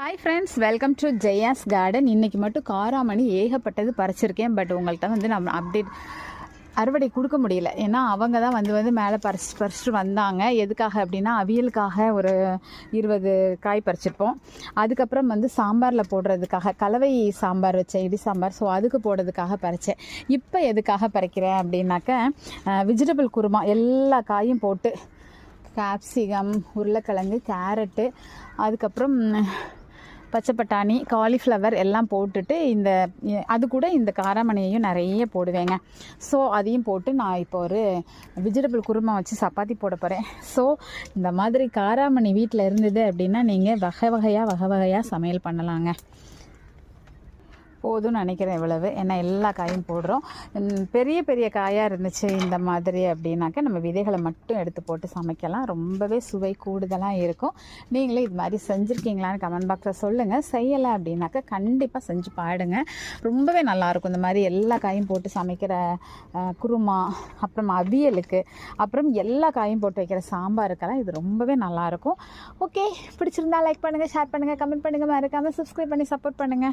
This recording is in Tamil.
Hi friends welcome to Jaya's garden இன்னைக்கு மட்டும் காராமணி ஏகப்பட்டது பறிச்சிருக்கேன். பட் உங்கள்கிட்ட வந்து நம்ம அப்டேட் அறுவடை கொடுக்க முடியல. ஏன்னா அவங்க தான் வந்து வந்து மேலே பறிச்சு பறிச்சுட்டு வந்தாங்க. எதுக்காக அப்படின்னா அவியலுக்காக ஒரு இருபது காய் பறிச்சிருப்போம். அதுக்கப்புறம் வந்து சாம்பாரில் போடுறதுக்காக கலவை சாம்பார் வச்சேன் இடி சாம்பார். ஸோ அதுக்கு போடுறதுக்காக பறித்தேன் இப்போ எதுக்காக பறிக்கிறேன் அப்படின்னாக்க வெஜிடபிள் குருமா எல்லா காயும் போட்டு கேப்சிகம் உருளைக்கிழங்கு கேரட்டு அதுக்கப்புறம் பச்சை பட்டாணி காலிஃப்ளவர் எல்லாம் போட்டுட்டு இந்த அது கூட இந்த காராமணியையும் நிறைய போடுவேங்க. ஸோ அதையும் போட்டு நான் இப்போ ஒரு வெஜிடபிள் குருமா வச்சு சப்பாத்தி போட போகிறேன் ஸோ இந்த மாதிரி காராமணி வீட்டில் இருந்தது அப்படின்னா நீங்கள் வகை வகையாக வகை வகையாக சமையல் பண்ணலாங்க. போதும்னு நினைக்கிறேன் இவ்வளவு. ஏன்னா எல்லா காயும் போடுறோம். பெரிய பெரிய காயாக இருந்துச்சு இந்த மாதிரி அப்படின்னாக்க நம்ம விதைகளை மட்டும் எடுத்து போட்டு சமைக்கலாம். ரொம்பவே சுவை கூடுதலாக இருக்கும். நீங்களே இது மாதிரி செஞ்சுருக்கீங்களான்னு கமெண்ட் பாக்ஸில் சொல்லுங்கள் செய்யலை அப்படின்னாக்க கண்டிப்பாக செஞ்சு பாடுங்க ரொம்பவே நல்லாயிருக்கும் இந்த மாதிரி எல்லா காயும் போட்டு சமைக்கிற குருமா அப்புறம் அவியலுக்கு அப்புறம் எல்லா காயும் போட்டு வைக்கிற சாம்பாருக்கெல்லாம் இது ரொம்பவே நல்லாயிருக்கும் ஓகே பிடிச்சிருந்தா லைக் பண்ணுங்கள் ஷேர் பண்ணுங்கள் கமெண்ட் பண்ணுங்கள் மறக்காமல் சப்ஸ்கிரைப் பண்ணி சப்போர்ட் பண்ணுங்கள்